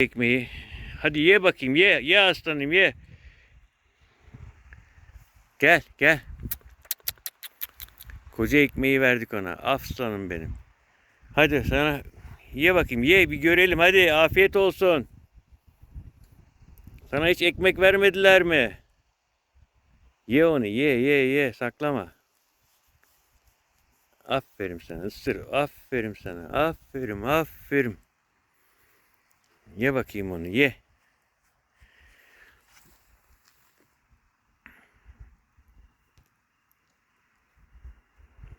ekmeği. Hadi ye bakayım ye. Ye aslanım ye. Gel gel. Koca ekmeği verdik ona. Aslanım benim. Hadi sana ye bakayım ye bir görelim hadi afiyet olsun. Sana hiç ekmek vermediler mi? Ye onu ye ye ye saklama. Aferin sana ısır. Aferin sana. Aferin aferin. Ye bakayım onu ye.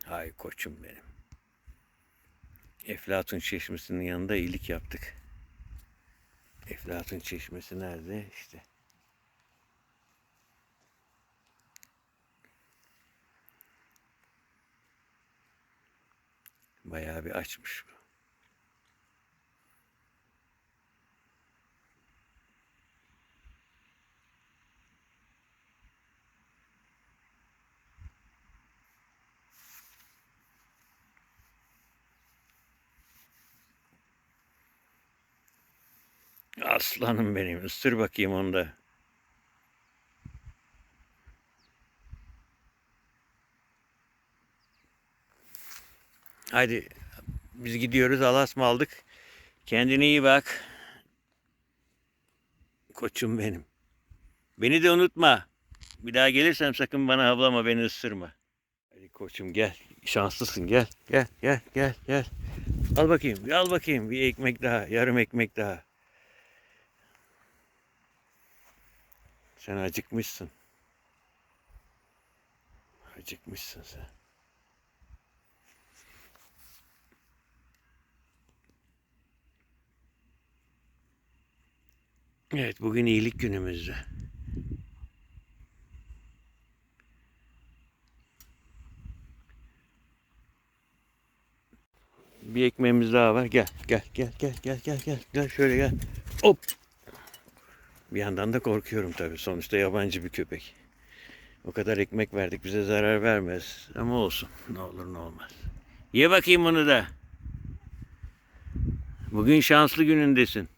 Hay koçum benim. Eflatun Çeşmesi'nin yanında iyilik yaptık. Eflatun Çeşmesi nerede? İşte. Bayağı bir açmış bu. Aslanım benim. Isır bakayım onu da. Hadi biz gidiyoruz. Alas mı aldık? Kendine iyi bak. Koçum benim. Beni de unutma. Bir daha gelirsem sakın bana havlama, beni ısırma. Hadi koçum gel. Şanslısın gel. Gel gel gel gel. Al bakayım. Al bakayım. Bir ekmek daha. Yarım ekmek daha. Sen acıkmışsın. Acıkmışsın sen. Evet bugün iyilik günümüzdü. Bir ekmeğimiz daha var. Gel gel gel gel gel gel gel. Gel şöyle gel. Hop. Bir yandan da korkuyorum tabii. Sonuçta yabancı bir köpek. O kadar ekmek verdik bize zarar vermez. Ama olsun. Ne olur ne olmaz. Ye bakayım bunu da. Bugün şanslı günündesin.